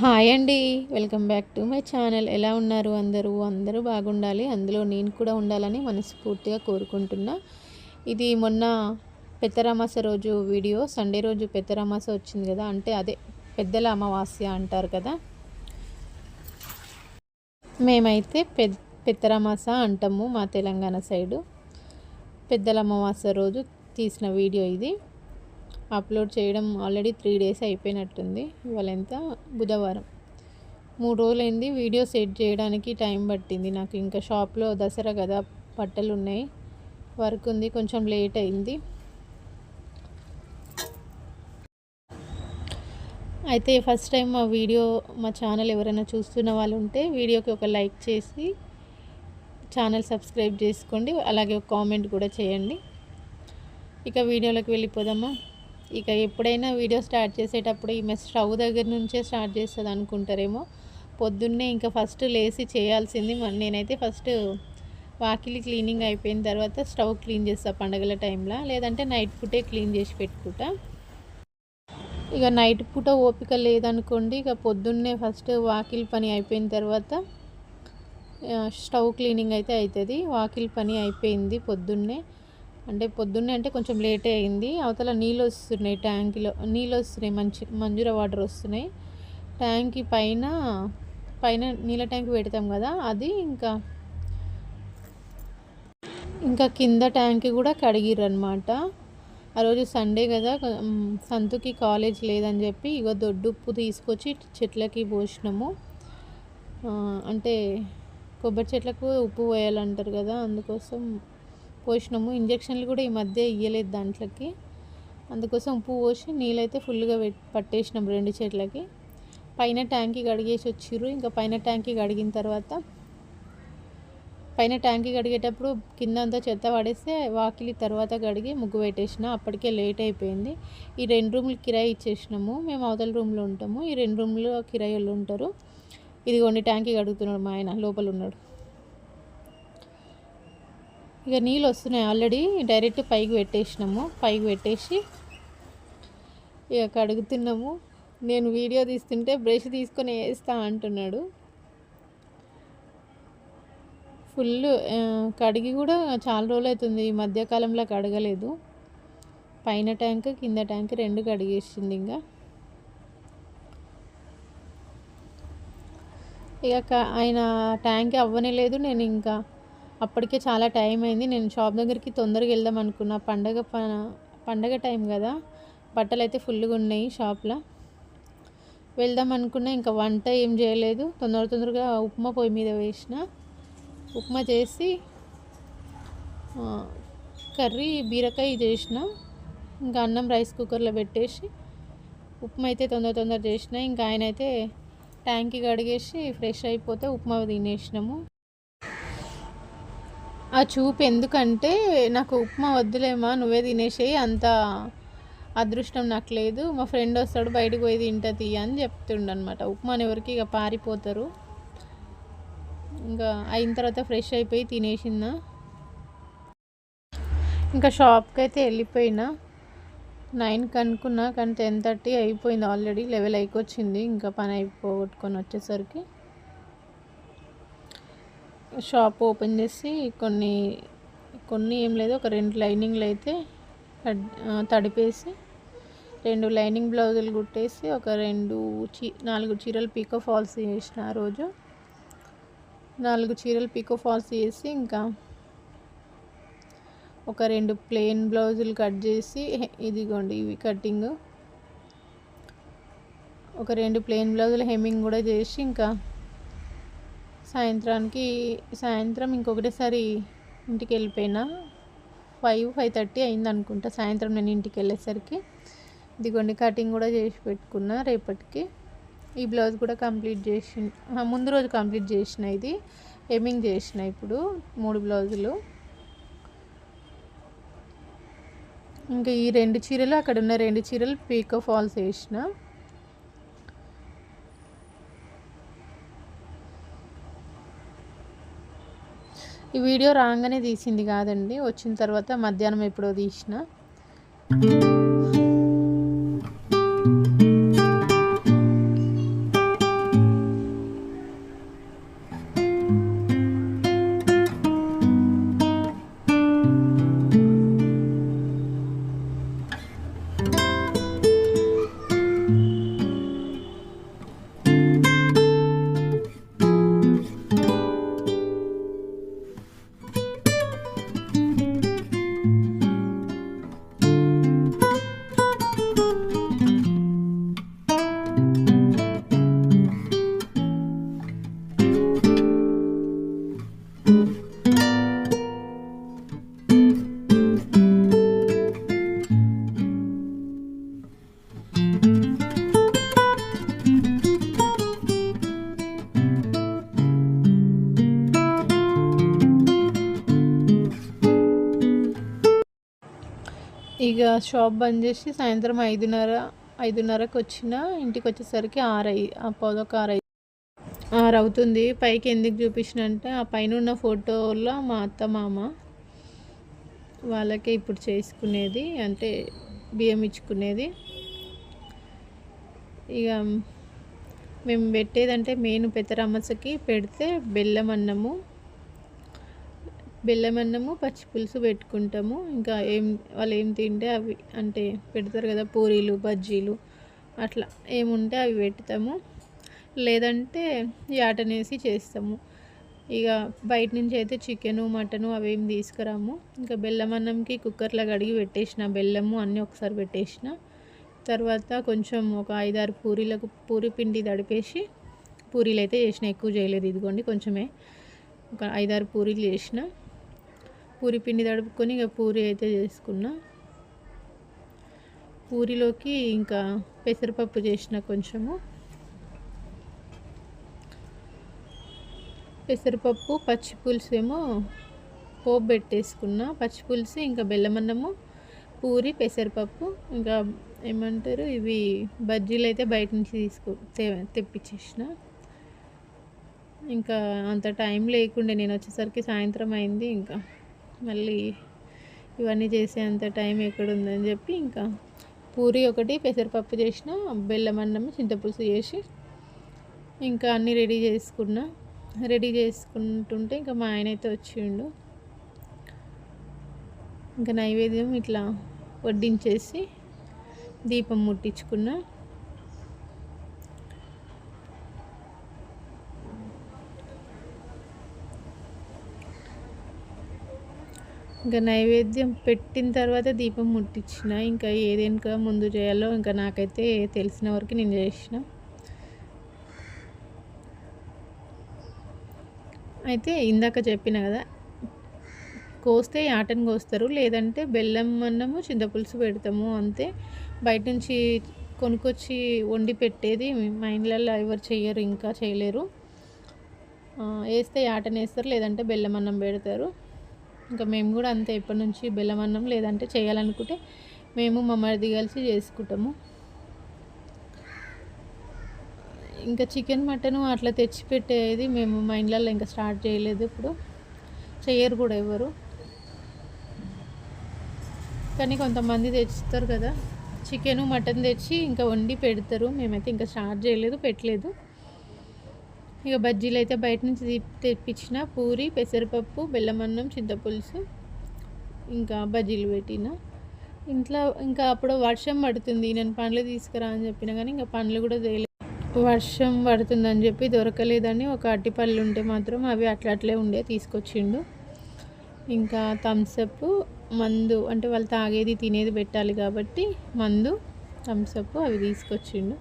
Hi అండి. Welcome back to my channel. ఎలా ఉన్నారు అందరూ? అందరూ బాగుండాలి. అందులో నేను కూడా ఉండాలని మనస్ఫూర్తిగా కోరుకుంటున్నా. ఇది మొన్న పెద్దరామాస రోజు వీడియో. సండే రోజు పెద్దరామాస వచ్చింది కదా. అంటే అదే పెద్దల అమావాస్య అంటారు కదా. మేమైతే పెద్ద పెద్దరామాస అంటాము మా తెలంగాణ సైడు. పెద్దల అమావాస్య రోజు తీసిన వీడియో ఇది. అప్లోడ్ చేయడం ఆల్రెడీ త్రీ డేస్ అయిపోయినట్టుంది. ఇవాళ ఎంత? బుధవారం. మూడు రోజులైంది వీడియో సెట్ చేయడానికి టైం పట్టింది. నాకు ఇంకా షాప్లో దసరా కదా బట్టలు ఉన్నాయి. వర్క్ ఉంది కొంచెం లేట్ అయింది. అయితే ఫస్ట్ టైం మా వీడియో మా ఛానల్ ఎవరైనా చూస్తున్న వాళ్ళు ఉంటే వీడియోకి ఒక లైక్ చేసి ఛానల్ సబ్స్క్రైబ్ చేసుకోండి. అలాగే ఒక కామెంట్ కూడా చేయండి. ఇక వీడియోలోకి వెళ్ళిపోదామా? ఇక ఎప్పుడైనా వీడియో స్టార్ట్ చేసేటప్పుడు ఈమె స్టవ్ దగ్గర నుంచే స్టార్ట్ చేస్తుంది అనుకుంటారేమో. పొద్దున్నే ఇంకా ఫస్ట్ లేచి చేయాల్సింది నేనైతే ఫస్ట్ వాకిలి క్లీనింగ్ అయిపోయిన తర్వాత స్టవ్ క్లీన్ చేస్తా పండగల టైంలో లేదంటే నైట్ పూటే క్లీన్ చేసి పెట్టుకుంటా. ఇక నైట్ పూట ఓపిక లేదనుకోండి ఇక పొద్దున్నే ఫస్ట్ వాకిలి పని అయిపోయిన తర్వాత స్టవ్ క్లీనింగ్ అయితే అవుతుంది వాకిలి పని అయిపోయింది పొద్దున్నే. అంటే పొద్దున్నే అంటే కొంచెం లేటే అయింది. అవతల నీళ్ళు వస్తున్నాయి ట్యాంక్లో. నీళ్ళు వస్తున్నాయి. మంచి మంజూర వాటర్ వస్తున్నాయి. ట్యాంక్ పైన పైన నీళ్ళ ట్యాంక్ పెడతాం కదా అది ఇంకా ఇంకా కింద ట్యాంక్ కూడా కడిగిరనమాట ఆ రోజు సండే కదా సంతుకి కాలేజ్ లేదని చెప్పి ఇగో దొడ్డు ఉప్పు తీసుకొచ్చి చెట్లకి పోసినాము. అంటే కొబ్బరి చెట్లకు ఉప్పు పోయాలంటారు కదా అందుకోసం పోసినాము ఇంజక్షన్లు కూడా ఈ మధ్య ఇయ్యలేదు దాంట్లోకి. అందుకోసం ఉప్పు పోసి నీళ్ళైతే ఫుల్గా పట్టేసినాం రెండు చెట్లకి పైన ట్యాంకీ కడిగేసి వచ్చిర్రు. ఇంకా పైన ట్యాంకీ కడిగిన తర్వాత పైన ట్యాంకీ కడిగేటప్పుడు కింద అంతా చెత్త పడేస్తే వాకిలి తర్వాత కడిగి ముగ్గు పెట్టేసిన. అప్పటికే లేట్ అయిపోయింది. ఈ రెండు రూమ్లు కిరాయి ఇచ్చేసినాము. మేము అవతల రూమ్లో ఉంటాము. ఈ రెండు రూమ్లో కిరాయి వాళ్ళు ఉంటారు. ఇదిగోండి ట్యాంకీ కడుగుతున్నాడు మా ఆయన. లోపల ఉన్నాడు. ఇక నీళ్ళు వస్తున్నాయి ఆల్రెడీ. డైరెక్ట్ పైకి పెట్టేసినాము. పైకి పెట్టేసి ఇక కడుగుతున్నాము. నేను వీడియో తీస్తుంటే బ్రష్ తీసుకొని వేస్తా అంటున్నాడు. ఫుల్ కడిగి కూడా చాలా రోజులు అవుతుంది. ఈ మధ్యకాలంలో కడగలేదు. పైన ట్యాంక్ కింద ట్యాంక్ రెండు కడిగేసింది ఇంకా. ఇక ఆయన ట్యాంక్ అవ్వనే లేదు. నేను ఇంకా అప్పటికే చాలా టైం అయింది. నేను షాప్ దగ్గరికి తొందరగా వెళ్దాం అనుకున్నా. పండగ పండగ టైం కదా. బట్టలు అయితే ఫుల్గా ఉన్నాయి షాప్లో. వెళ్దాం అనుకున్నా. ఇంకా వంట ఏం చేయలేదు. తొందర తొందరగా ఉప్మా పొయ్యి మీద వేసిన. ఉప్మా చేసి కర్రీ బీరకాయ చేసిన. ఇంకా అన్నం రైస్ కుక్కర్లో పెట్టేసి ఉప్మా అయితే తొందర తొందర చేసిన. ఇంకా ఆయన అయితే ట్యాంక్కి కడిగేసి ఫ్రెష్ అయిపోతే ఉప్మా తినేసినాము. ఆ చూపు ఎందుకంటే నాకు ఉప్మా వద్దులేమా నువ్వే తినేసేయి అంత అదృష్టం నాకు లేదు. మా ఫ్రెండ్ వస్తాడు బయటకు పోయి తింటది అని చెప్తుండనమాట ఉప్మాని ఎవరికి ఇక పారిపోతారు. ఇంకా అయిన తర్వాత ఫ్రెష్ అయిపోయి తినేసిందా ఇంకా షాప్కి అయితే వెళ్ళిపోయినా. నైన్కి అనుకున్నా కానీ టెన్ థర్టీ అయిపోయింది ఆల్రెడీ లెవెల్ అయికొచ్చింది ఇంకా పని అయిపోగొట్టుకొని వచ్చేసరికి. షాప్ ఓపెన్ చేసి కొన్ని కొన్ని ఏం లేదు ఒక రెండు లైనింగ్లు అయితే తడిపేసి రెండు లైనింగ్ బ్లౌజులు కుట్టేసి ఒక రెండు చీ నాలుగు చీరలు పీకో ఫాల్స్ చేసిన ఆ రోజు. నాలుగు చీరలు పీకో ఫాల్స్ చేసి ఇంకా ఒక రెండు ప్లెయిన్ బ్లౌజులు కట్ చేసి ఇదిగోండి ఇవి కటింగ్ ఒక రెండు ప్లెయిన్ బ్లౌజులు హెమ్మింగ్ కూడా చేసి ఇంకా సాయంత్రానికి సాయంత్రం ఇంకొకటేసారి ఇంటికి వెళ్ళిపోయినా ఫైవ్ ఫైవ్ థర్టీ అయింది అనుకుంటా సాయంత్రం నేను ఇంటికి వెళ్ళేసరికి ఇదిగోండి కటింగ్ కూడా చేసి పెట్టుకున్నా రేపటికి. ఈ బ్లౌజ్ కూడా కంప్లీట్ చేసి ముందు రోజు కంప్లీట్ చేసిన ఇది. ఎమింగ్ చేసిన ఇప్పుడు మూడు బ్లౌజులు ఇంకా ఈ రెండు చీరలు అక్కడ ఉన్న రెండు చీరలు పీకో ఫాల్స్ వేసిన. ఈ వీడియో రాగానే తీసింది కాదండి. వచ్చిన తర్వాత మధ్యాహ్నం ఎప్పుడో తీసిన. ఇక షాప్ బంద్ చేసి సాయంత్రం ఐదున్నర ఐదున్నరకు వచ్చిన ఇంటికి వచ్చేసరికి ఆరు అయి పదొక ఆరు అయి ఆరు అవుతుంది పైకి ఎందుకు చూపించిన అంటే ఆ పైన ఉన్న ఫోటోలో మా అత్త మామ వాళ్ళకే ఇప్పుడు చేసుకునేది అంటే బియ్యం ఇచ్చుకునేది. ఇక మేము పెట్టేదంటే మెయిన్ పెద్దరమ్మసకి పెడితే బెల్లం అన్నము బెల్లం అన్నము పచ్చి పులుసు పెట్టుకుంటాము. ఇంకా ఏం వాళ్ళు ఏం తింటే అవి అంటే పెడతారు కదా పూరీలు బజ్జీలు అట్లా. ఏముంటే అవి పెడతాము. లేదంటే యాటనేసి చేస్తాము. ఇక బయట నుంచి అయితే చికెను మటను అవేం తీసుకురాము. ఇంకా బెల్లం అన్నంకి కుక్కర్లో కడిగి పెట్టేసిన బెల్లము అన్నీ ఒకసారి పెట్టేసిన. తర్వాత కొంచెం ఒక ఐదారు పూరీలకు పూరి పిండి తడిపేసి పూరీలు అయితే చేసిన ఎక్కువ చేయలేదు. ఇదిగోండి కొంచెమే. ఒక ఐదారు పూరీలు చేసిన. పూరి పిండి తడుపుకొని ఇక పూరి అయితే చేసుకున్నా. పూరిలోకి ఇంకా పెసరపప్పు చేసిన కొంచెము. పెసరపప్పు పచ్చి పులుసు ఏమో పోపు పెట్టేసుకున్న. పచ్చి పులుసు ఇంకా బెల్లమన్నము పూరి పెసరపప్పు ఇంకా ఏమంటారు ఇవి బజ్జీలు అయితే బయట నుంచి తీసుకు తెప్పించేసిన. ఇంకా అంత టైం లేకుండే నేను వచ్చేసరికి సాయంత్రం అయింది ఇంకా. మళ్ళీ ఇవన్నీ చేసేంత టైం ఎక్కడుందని చెప్పి ఇంకా పూరి ఒకటి పెసరపప్పు చేసిన బెల్లం అన్నం చింతపులుసు చేసి ఇంకా అన్నీ రెడీ చేసుకున్నా. రెడీ చేసుకుంటుంటే ఇంకా మా ఆయన అయితే వచ్చిండు. ఇంకా నైవేద్యం ఇట్లా వడ్డించేసి దీపం ముట్టించుకున్నా. ఇంకా నైవేద్యం పెట్టిన తర్వాత దీపం ముట్టించిన. ఇంకా ఏదేనుక ముందు చేయాలో ఇంకా నాకైతే తెలిసిన వరకు నేను చేసిన. అయితే ఇందాక చెప్పిన కదా కోస్తే ఆటను కోస్తారు లేదంటే బెల్లం అన్నము చింతపులుసు పెడతాము అంతే. బయట నుంచి కొనుక్కొచ్చి వండి పెట్టేది మా ఇండ్లలో ఎవరు చేయరు ఇంకా చేయలేరు. వేస్తే ఆటను వేస్తారు లేదంటే బెల్లం అన్నం పెడతారు. ఇంకా మేము కూడా అంతే ఎప్పటి నుంచి బెల్లం అన్నం లేదంటే చేయాలనుకుంటే మేము మా మరిది కలిసి చేసుకుంటాము. ఇంకా చికెన్ మటన్ అట్లా తెచ్చి పెట్టేది మేము మా ఇండ్లలో ఇంకా స్టార్ట్ చేయలేదు ఇప్పుడు. చేయరు కూడా ఎవరు. కానీ కొంతమంది తెచ్చుతారు కదా చికెను మటన్ తెచ్చి ఇంకా వండి పెడతారు. మేమైతే ఇంకా స్టార్ట్ చేయలేదు పెట్టలేదు. ఇక బజ్జీలు అయితే బయట నుంచి తెప్పించిన పూరి పెసరపప్పు బెల్లమన్నం చింతపులుసు ఇంకా బజ్జీలు పెట్టిన. ఇంట్లో ఇంకా అప్పుడు వర్షం పడుతుంది. నేను పండ్లు తీసుకురా అని చెప్పిన కానీ ఇంకా పండ్లు కూడా తేలేదు వర్షం పడుతుందని చెప్పి దొరకలేదని ఒక అట్టిపళ్ళు ఉంటే మాత్రం అవి అట్లా అట్లే ఉండే తీసుకొచ్చిండు. ఇంకా థమ్సప్ మందు అంటే వాళ్ళు తాగేది తినేది పెట్టాలి కాబట్టి మందు థమ్సప్ అవి తీసుకొచ్చిండు.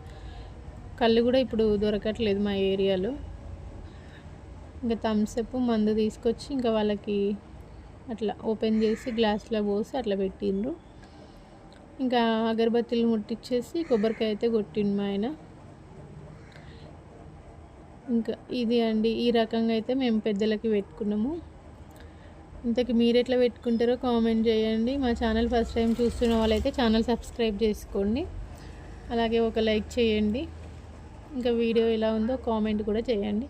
కళ్ళు కూడా ఇప్పుడు దొరకట్లేదు మా ఏరియాలో. ఇంకా థమ్స్అప్ మందు తీసుకొచ్చి ఇంకా వాళ్ళకి అట్లా ఓపెన్ చేసి గ్లాస్లో పోసి అట్లా పెట్టిండ్రు. ఇంకా అగరబత్తీలు ముట్టించేసి కొబ్బరికాయ అయితే కొట్టిండు మా ఆయన. ఇంకా ఇది అండి ఈ రకంగా అయితే మేము పెద్దలకి పెట్టుకున్నాము. ఇంతకి మీరు ఎట్లా పెట్టుకుంటారో కామెంట్ చేయండి. మా ఛానల్ ఫస్ట్ టైం చూస్తున్న వాళ్ళైతే ఛానల్ సబ్స్క్రైబ్ చేసుకోండి. అలాగే ఒక లైక్ చేయండి. ఇంకా వీడియో ఎలా ఉందో కామెంట్ కూడా చేయండి.